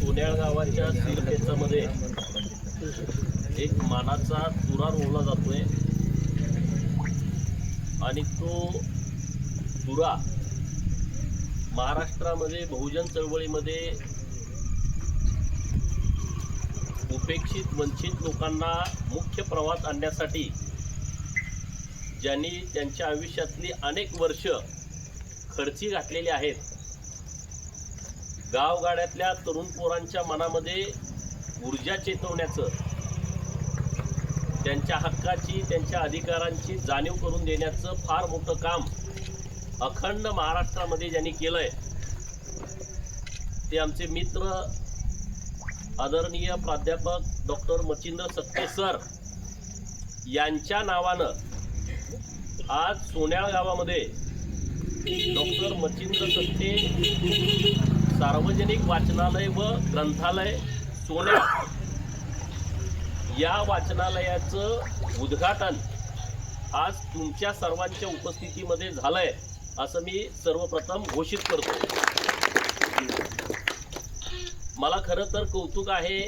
सोन्याळ गावाच्या सिरपेचामध्ये एक मानाचा तुरा रोवला जातोय. आणि तो तुरा महाराष्ट्रामध्ये बहुजन चळवळीमध्ये उपेक्षित वंचित लोकांना मुख्य प्रवाहात आणण्यासाठी ज्यांनी त्यांच्या आयुष्यातली अनेक वर्ष खर्ची घातलेली आहेत गावगाड्यातल्या तरुण पोरांच्या मनामध्ये ऊर्जा चेतवण्याचं त्यांच्या हक्काची त्यांच्या अधिकारांची जाणीव करून देण्याचं फार मोठं काम अखंड महाराष्ट्रामध्ये ज्यांनी केलंय ते आमचे मित्र आदरणीय प्राध्यापक डॉक्टर मचिंद्र सक्ते सर यांच्या नावानं आज सोन्याळ गावामध्ये डॉक्टर मचिंद्र सत्ते सार्वजनिक वाचनालय व ग्रंथालय सोन्या या वाचनालयाचं उद्घाटन आज तुमच्या सर्वांच्या उपस्थितीमध्ये झालंय असं मी सर्वप्रथम घोषित करतो. मला खरं तर कौतुक आहे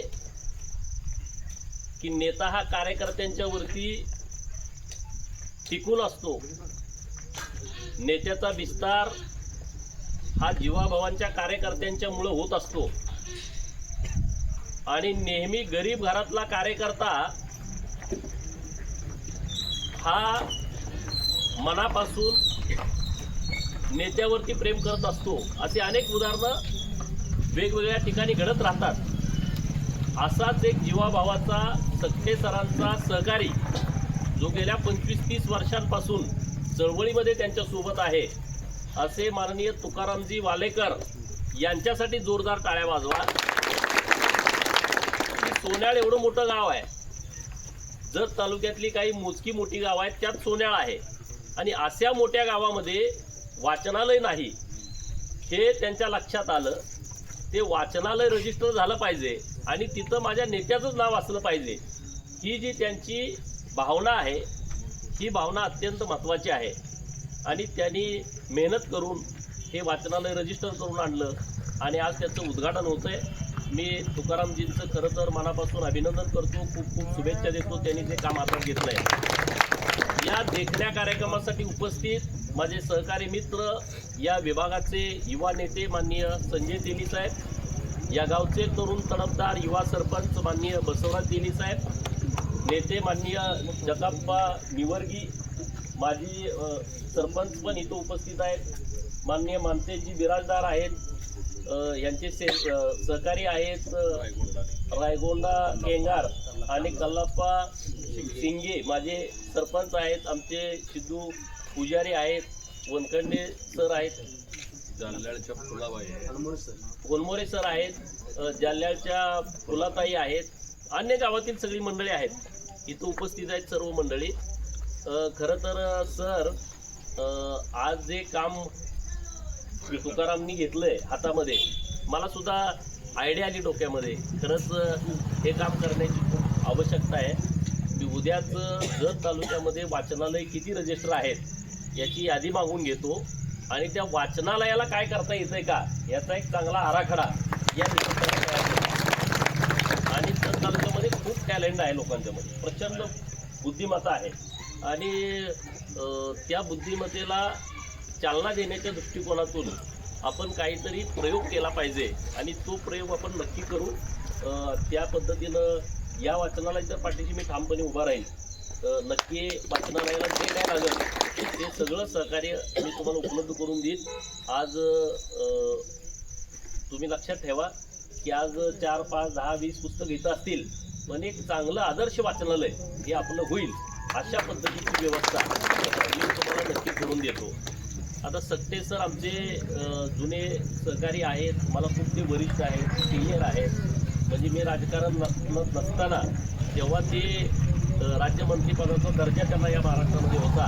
की नेता हा कार्यकर्त्यांच्या वरती टिकून असतो. नेत्याचा विस्तार हा जीवाभावांच्या कार्यकर्त्यांच्या मुळे होत असतो. आणि नेहमी गरीब घरातला कार्यकर्ता हा मनापासून नेत्यावरती प्रेम करत असतो. असे अनेक उदाहरणं वेगवेगळ्या ठिकाणी घडत राहतात. असाच एक जीवाभावाचा सख्खे सरांचा सहकारी जो गेल्या पंचवीस तीस वर्षांपासून चळवळीमध्ये त्यांच्यासोबत आहे. असे माननीय तुकारामजी वालेकर यांच्यासाठी जोरदार टाळ्या वाजवा. सोन्याळ एवढं मोठं गाव आहे. जर तालुक्यातली काही मोजकी मोठी गाव आहेत त्यात सोन्याळ आहे. आणि अशा मोठ्या गावामध्ये वाचनालय नाही. हे त्यांच्या लक्षात आलं. ते वाचनालय रजिस्टर झालं पाहिजे. आणि तिथं माझ्या नेत्याचंच नाव असलं पाहिजे. ही जी त्यांची भावना आहे ही भावना अत्यंत महत्त्वाची आहे. आणि त्यांनी मेहनत करून हे वाचनालय रजिस्टर करून आणलं. आणि आज त्याचं उद्घाटन होतं आहे मी तुकारामजींचं खरं तर मनापासून अभिनंदन करतो. खूप खूप शुभेच्छा देतो. त्यांनी ते काम हातात घेतलं आहे या देखण्या कार्यक्रमासाठी उपस्थित माझे सहकारी मित्र या विभागाचे युवा नेते माननीय संजय तेली साहेब या गावचे तरुण तडफदार युवा सरपंच माननीय बसवराज तेली साहेब नेते माननीय जगाप्पा निवर्गी माजी अ, सरपंच पण इथं उपस्थित आहेत. माननीय मानतेजी बिराजदार आहेत. यांचे से सहकारी आहेत रायगोंडा केंगार आणि कल्लाप्पा सिंगे माझे सरपंच आहेत आमचे सिद्धू पुजारी आहेत वनखंडे सर आहेत. जालन्याच्या फुलाबाई गोलमोरे सर आहेत जालन्याच्या फुलाताई आहेत. अन्य गावातील सगळी मंडळी आहेत. इथं उपस्थित आहेत सर्व मंडळी. खरं तर सर आज जे काम तुकारामनी घेतलंय हातामध्ये मला सुद्धा आयडिया आली डोक्यामध्ये. खरंच हे काम करण्याची खूप आवश्यकता आहे. मी उद्याच जत तालुक्यामध्ये वाचनालय किती रजिस्टर आहेत याची यादी मागून घेतो. आणि त्या वाचनालयाला काय करता येतंय का याचा एक चांगला आराखडा या आणि जत तालुक्यामध्ये खूप टॅलेंट आहे लोकांच्यामध्ये. प्रचंड बुद्धिमत्ता आहे. आणि त्या बुद्धिमत्तेला चालना देण्याच्या दृष्टिकोनातून आपण काहीतरी प्रयोग केला पाहिजे आणि तो प्रयोग आपण नक्की करू त्या पद्धतीनं या वाचनालयाच्या पाठीशी मी ठामपणे उभा राहील. तर नक्की वाचनालयाला जे काय लागेल ते सगळं सहकार्य मी तुम्हाला उपलब्ध करून देईन. आज तुम्ही लक्षात ठेवा की आज चार पाच दहा वीस पुस्तक इथं असतील. पण एक चांगलं आदर्श वाचनालय हे आपलं होईल. अशा पद्धतीची व्यवस्था मी तुम्हाला नक्की करून देतो. आता सक्ते सर आमचे जुने सहकारी आहेत. मला खूप ते वरिष्ठ आहेत सिनियर आहेत. म्हणजे मी राजकारण नस- नसताना तेव्हा ते राज्यमंत्रीपदाचा दर्जा त्यांना या महाराष्ट्रामध्ये होता.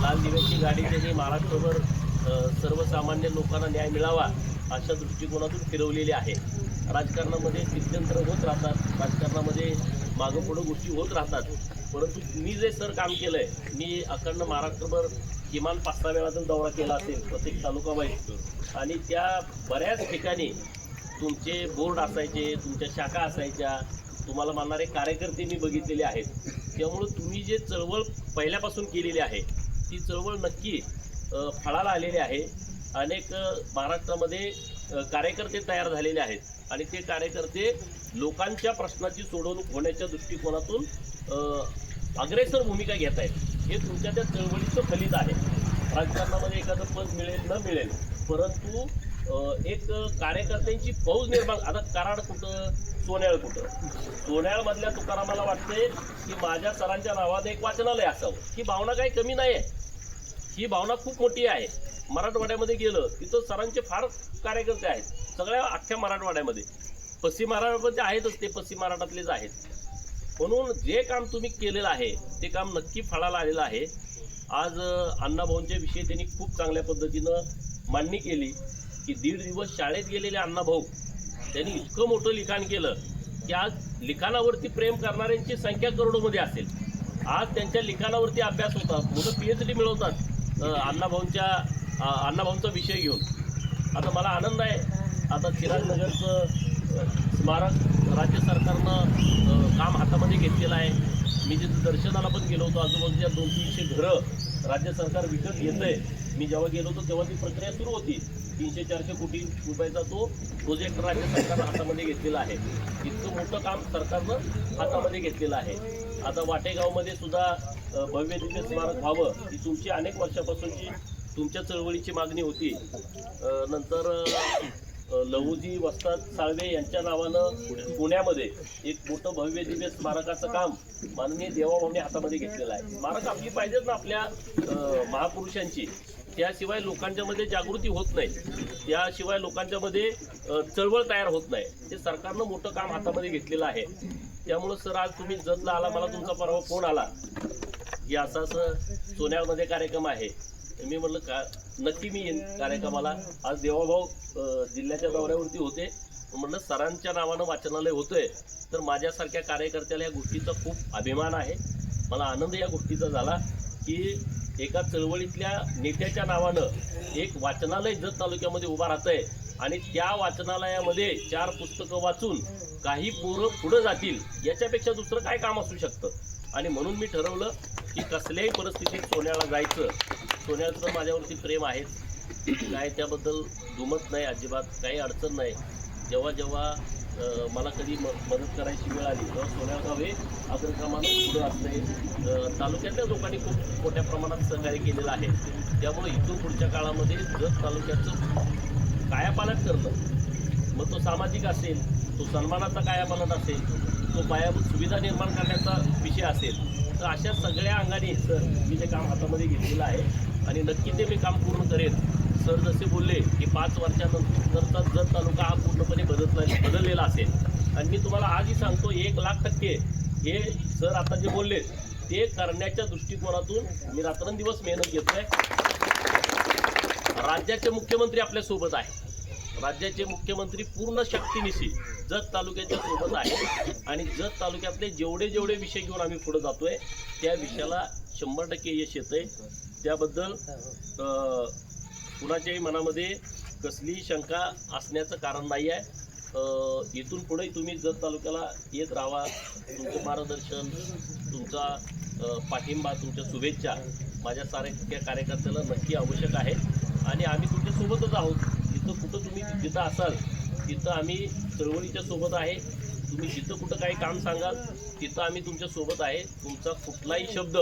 लाल दिव्याची गाडी त्यांनी महाराष्ट्रभर सर्वसामान्य लोकांना न्याय मिळावा अशा दृष्टिकोनातून फिरवलेली आहे. राजकारणामध्ये स्थित्यंतर होत राहतात. राजकारणामध्ये मागं पुढं गोष्टी होत राहतात. परंतु मी जे सर काम केलंय मी अखंड महाराष्ट्रभर किमान पाच सहा वेळा जर दौरा केला असेल प्रत्येक तालुका वाईज आणि त्या बऱ्याच ठिकाणी तुमचे बोर्ड असायचे तुमच्या शाखा असायच्या तुम्हाला मानणारे कार्यकर्ते मी बघितलेले आहेत. त्यामुळं तुम्ही जे चळवळ पहिल्यापासून केलेली आहे ती चळवळ नक्की फळाला आलेली आहे. अनेक महाराष्ट्रामध्ये कार्यकर्ते तयार झालेले आहेत. आणि ते कार्यकर्ते लोकांच्या प्रश्नाची सोडवणूक होण्याच्या दृष्टिकोनातून अग्रेसर भूमिका घेत आहेत हे तुमच्या त्या चळवळीचं फलित आहे. राजकारणामध्ये एखादं पद मिळेल न मिळेल परंतु एक कार्यकर्त्यांची फौज निर्माण आता कराड कुठं सोन्याळ कुठं? सोन्याळमधल्या तुकारामाला वाटते की माझ्या सरांच्या नावात एक वाचनालय असावं. ही भावना काही कमी नाही आहे ही भावना खूप मोठी आहे. मराठवाड्यामध्ये गेलं तिथं सरांचे फार कार्यकर्ते आहेत. सगळ्या अख्ख्या मराठवाड्यामध्ये. पश्चिम महाराष्ट्रामध्ये आहेतच ते पश्चिम महाराष्ट्रातलेच आहेत. म्हणून जे काम तुम्ही केलेलं आहे ते काम नक्की फळाला आलेलं आहे. आज अण्णाभाऊंच्या विषयी त्यांनी खूप चांगल्या पद्धतीनं मांडणी केली की दीड दिवस शाळेत गेलेले अण्णाभाऊ त्यांनी इतकं मोठं लिखाण केलं की आज लिखाणावरती प्रेम करणाऱ्यांची संख्या करोडोमध्ये असेल. आज त्यांच्या लिखाणावरती अभ्यास होतात मुलं पी एच डी मिळवतात अण्णाभाऊंच्या अण्णाभाऊंचा विषय घेऊन. आता मला आनंद आहे. आता चिरागनगरचं नगरचं स्मारक राज्य सरकारनं हातामध्ये घेतलेला आहे. मी तिथं दर्शनाला पण गेलो होतो आजूबाजूच्या दोन तीनशे घरं राज्य सरकार विकत घेतंय मी जेव्हा गेलो होतो तेव्हा ती प्रक्रिया सुरू होती. तीनशे चारशे कोटी रुपयाचा तो प्रोजेक्ट राज्य सरकारनं हातामध्ये घेतलेला आहे. इतकं मोठं काम सरकारनं हातामध्ये घेतलेलं आहे. आता वाटेगावमध्ये सुद्धा भव्य दिव्य स्मारक व्हावं ही तुमची अनेक वर्षापासूनची तुमच्या चळवळीची मागणी होती. नंतर लहूजी वस्ताद साळवे यांच्या नावानं पुण्यामध्ये एक मोठं भव्य दिव्य स्मारकाचं काम माननीय देवाभाऊने हातामध्ये घेतलेलं आहे. स्मारक आपली पाहिजेत ना आपल्या महापुरुषांची. त्याशिवाय लोकांच्या मध्ये जागृती होत नाही. त्याशिवाय लोकांच्या मध्ये चळवळ तयार होत नाही. हे सरकारनं मोठं काम हातामध्ये घेतलेलं आहे. त्यामुळं सर आज तुम्ही जतला आला मला तुमचा परवा फोन आला. की असं असं सोन्यामध्ये कार्यक्रम आहे. मी म्हटलं का नक्की मी येईन कार्यक्रमाला आज देवाभाऊ जिल्ह्याच्या दौऱ्यावरती होते. म्हणलं सरांच्या नावानं वाचनालय होतंय तर माझ्यासारख्या कार्यकर्त्याला या गोष्टीचा खूप अभिमान आहे. मला आनंद या गोष्टीचा झाला की एका चळवळीतल्या नेत्याच्या नावानं एक वाचनालय जत तालुक्यामध्ये उभा राहतंय आणि त्या वाचनालयामध्ये चार पुस्तकं वाचून काही पोरं पुढं जातील याच्यापेक्षा दुसरं काय काम असू शकतं? आणि म्हणून मी ठरवलं की कसल्याही परिस्थितीत सोन्याला जायचं. सोन्याचं माझ्यावरती प्रेम आहे काय त्याबद्दल दुमत नाही अजिबात काही अडचण नाही. जेव्हा जेव्हा मला कधी म मदत करायची वेळ आली तेव्हा सोन्या गाव हे पुढं असते. तालुक्यातल्या लोकांनी खूप मोठ्या प्रमाणात सहकार्य केलेलं आहे. त्यामुळे इथून पुढच्या काळामध्ये जत तालुक्याचं कायापालट करणं मग तो सामाजिक असेल तो सन्मानाचा कायापालट असेल तो पायाभूत सुविधा निर्माण करण्याचा विषय असेल तर अशा सगळ्या अंगाने सर मी ते काम हातामध्ये घेतलेलं आहे आणि नक्की ते मी काम पूर्ण करेन. सर जसे बोलले की पाच वर्षानंतरचा जत तालुका हा पूर्णपणे बदलला बदललेला असेल. आणि मी तुम्हाला आजही सांगतो एक लाख टक्के हे सर आता जे बोलले ते करण्याच्या दृष्टिकोनातून मी रात्रंदिवस मेहनत घेतोय. राज्याचे मुख्यमंत्री आपल्यासोबत आहे राज्याचे मुख्यमंत्री पूर्ण शक्तीनिशी जत तालुक्याच्या सोबत आहे आणि जत तालुक्यातले जेवढे जेवढे विषय घेऊन आम्ही पुढे जातोय त्या विषयाला शंभर टक्के यश येतंय. त्याबद्दल कुणाच्याही मनामध्ये कसलीही शंका असण्याचं कारण नाही आहे इथून पुढे तुम्ही जत तालुक्याला येत राहा. तुमचं मार्गदर्शन तुमचा पाठिंबा तुमच्या शुभेच्छा माझ्या सारख्या कार्यकर्त्याला नक्की आवश्यक आहे. आणि आम्ही तुमच्यासोबतच आहोत. इथं कुठं तुम्ही जिथं असाल तिथं आम्ही चळवळीच्या सोबत आहे. तुम्ही जिथं कुठं काही काम सांगाल तिथं आम्ही तुमच्यासोबत आहे. तुमचा कुठलाही शब्द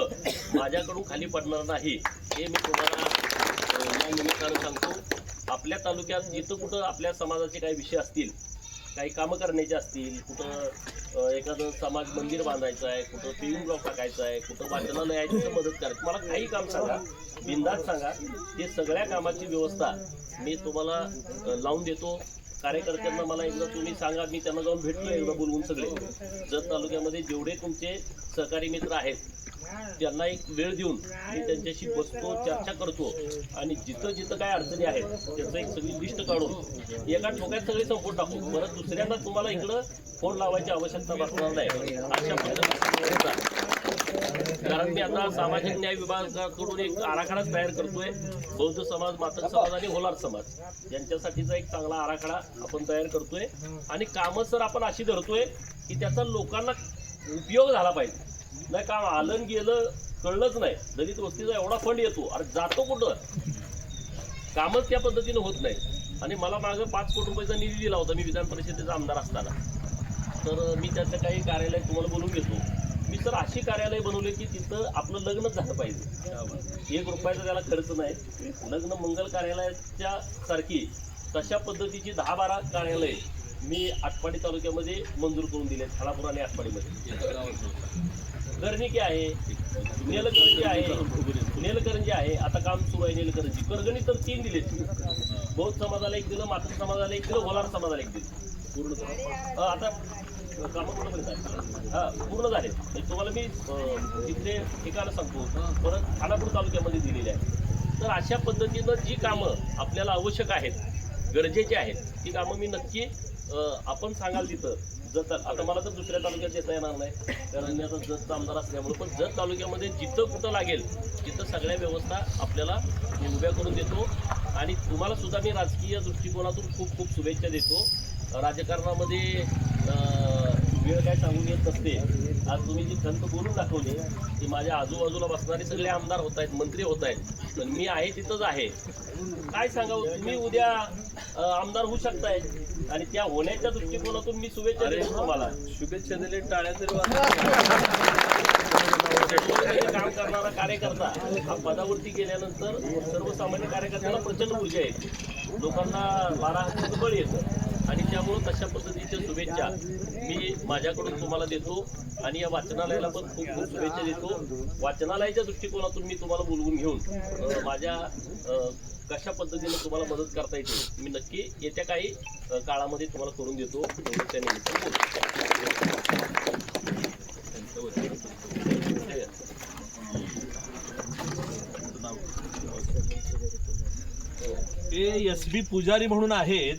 माझ्याकडून खाली पडणार नाही. हे मी तुम्हाला या निमित्तानं सांगतो. आपल्या तालुक्यात जिथं कुठं आपल्या समाजाचे काही विषय असतील काही कामं करण्याचे असतील कुठं एखादं समाज मंदिर बांधायचं आहे कुठं पेविंग ब्लॉक टाकायचं आहे कुठं वाचनालय आहे तिथं मदत करायची मला काही काम सांगा बिंदात सांगा. ते सगळ्या कामाची व्यवस्था मी तुम्हाला लावून देतो. कार्यकर्त्यांना मला एकदा तुम्ही सांगा मी त्यांना जाऊन भेटलो एकदा बोलवून सगळे. जत तालुक्यामध्ये जेवढे तुमचे सहकारी मित्र आहेत त्यांना एक वेळ देऊन मी त्यांच्याशी बसतो चर्चा करतो. आणि जिथं जिथं काय अडचणी आहेत त्याचं एक सगळी लिस्ट काढून एका ठोक्यात सगळे संपून टाकू. परत दुसऱ्यांदा तुम्हाला इकडं फोन लावायची आवश्यकता भासणार नाही. अशा पद्धतीने कारण मी आता सामाजिक न्याय विभागाकडून एक आराखडाच तयार करतोय. बौद्ध समाज मातक समाज आणि होलार समाज. यांच्यासाठीचा एक चांगला आराखडा आपण तयार करतोय. आणि कामं सर आपण अशी धरतोय की त्याचा लोकांना उपयोग झाला पाहिजे. नाही काम आलं गेलं कळलंच नाही. दलित वस्तीचा एवढा फंड येतो. अरे जातो कुठं? कामच त्या पद्धतीनं होत नाही. आणि मला मागं पाच कोटी रुपयाचा निधी दिला होता मी विधान परिषदेचा आमदार असताना. तर मी त्याचं काही कार्यालय तुम्हाला बोलून घेतो. मी तर अशी कार्यालय बनवले की तिथं आपलं लग्नच झालं पाहिजे. एक रुपयाचा त्याला खर्च नाही. लग्न मंगल कार्यालयाच्या सारखी तशा पद्धतीची दहा बारा कार्यालय मी आटपाडी तालुक्यामध्ये मंजूर करून दिले खालापूर आणि आटपाडीमध्ये. गर्णिकी आहे? नेलकरंजी आहे. नेलकरंजी आहे. आता काम सुरू आहे नेलकरंजी. करगणी तर तीन दिले बौद्ध समाजाला एक दिलं मातृ समाजाला एक दिलं होलार समाजाला एक दिलं. पूर्ण आता कामं पूर्ण आहे हा पूर्ण झाले. म्हणजे तुम्हाला मी तिथले ठिकाणं सांगतो. परत खानापूर तालुक्यामध्ये दिलेले आहे तर अशा पद्धतीनं जी कामं आपल्याला आवश्यक आहेत गरजेची आहेत ती कामं मी नक्की आपण सांगाल तिथं. जत आता मला तर दुसऱ्या तालुक्यात येता येणार नाही. कारण मी आता जतचा आमदार असल्यामुळे पण जत तालुक्यामध्ये जिथं कुठं लागेल तिथं सगळ्या व्यवस्था आपल्याला मी उभ्या करून देतो. आणि तुम्हाला सुद्धा मी राजकीय दृष्टिकोनातून खूप खूप शुभेच्छा देतो. राजकारणामध्ये वेळ काय सांगून येत नसते. आज तुम्ही जी खंत बोलून दाखवली ती माझ्या आजूबाजूला बसणारे सगळे आमदार होत आहेत मंत्री होत आहेत. पण मी आहे तिथंच आहे. काय सांगावं? तुम्ही उद्या आमदार होऊ शकताय. आणि त्या होण्याच्या दृष्टिकोनातून मी शुभेच्छा देतो तुम्हाला. शुभेच्छा दिले टाळ्या काम करणारा कार्यकर्ता हा पदावरती गेल्यानंतर सर्वसामान्य कार्यकर्त्याला प्रचंड ऊर्जा येते लोकांना बारा बळ येतं. आणि त्यामुळं तशा पद्धतीच्या शुभेच्छा मी माझ्याकडून तुम्हाला देतो आणि या वाचनालयाला पण खूप खूप शुभेच्छा देतो. वाचनालयाच्या दृष्टिकोनातून मी तुम्हाला बोलवून घेऊन माझ्या कशा पद्धतीने तुम्हाला मदत करता येते मी नक्की येत्या काही काळामध्ये तुम्हाला करून देतो. त्या निमित्ताने हे एस बी पुजारी म्हणून आहेत.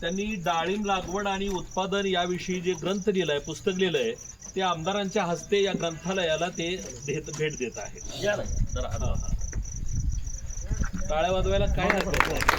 त्यांनी डाळिंब लागवड आणि उत्पादन याविषयी जे ग्रंथ लिहिलाय पुस्तक लिहिलंय ते आमदारांच्या हस्ते या ग्रंथालयाला ते देत भेट देत आहेत. टाळ्या वाजवायला काय हरकत.